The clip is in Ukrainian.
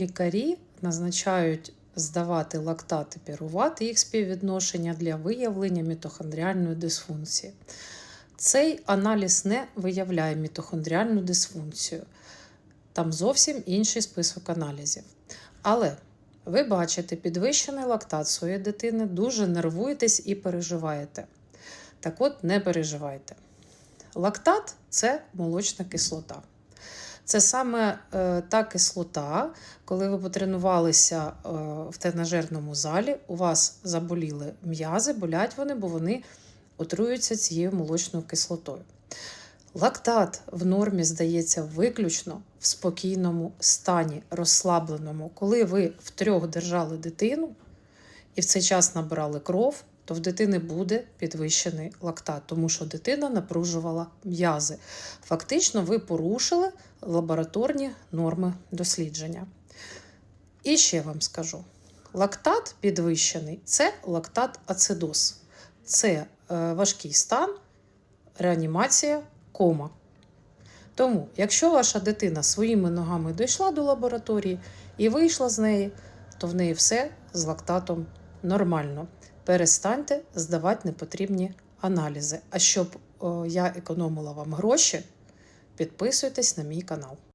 лікарі назначають здавати лактат і пірувати їх співвідношення для виявлення мітохондріальної дисфункції. Цей аналіз не виявляє мітохондріальну дисфункцію. Там зовсім інший список аналізів. Але ви бачите підвищений лактат своєї дитини, дуже нервуєтесь і переживаєте. Так от, не переживайте. Лактат це молочна кислота. Це саме е, та кислота, коли ви потренувалися е, в тренажерному залі, у вас заболіли м'язи, болять вони, бо вони отруються цією молочною кислотою. Лактат в нормі здається виключно в спокійному стані, розслабленому. Коли ви втрьох держали дитину і в цей час набирали кров, то в дитини буде підвищений лактат, тому що дитина напружувала м'язи. Фактично, ви порушили лабораторні норми дослідження. І ще вам скажу: лактат підвищений це лактат-ацидоз. Це е, важкий стан, реанімація, кома. Тому, якщо ваша дитина своїми ногами дійшла до лабораторії і вийшла з неї, то в неї все з лактатом нормально. Перестаньте здавати непотрібні аналізи. А щоб я економила вам гроші, підписуйтесь на мій канал.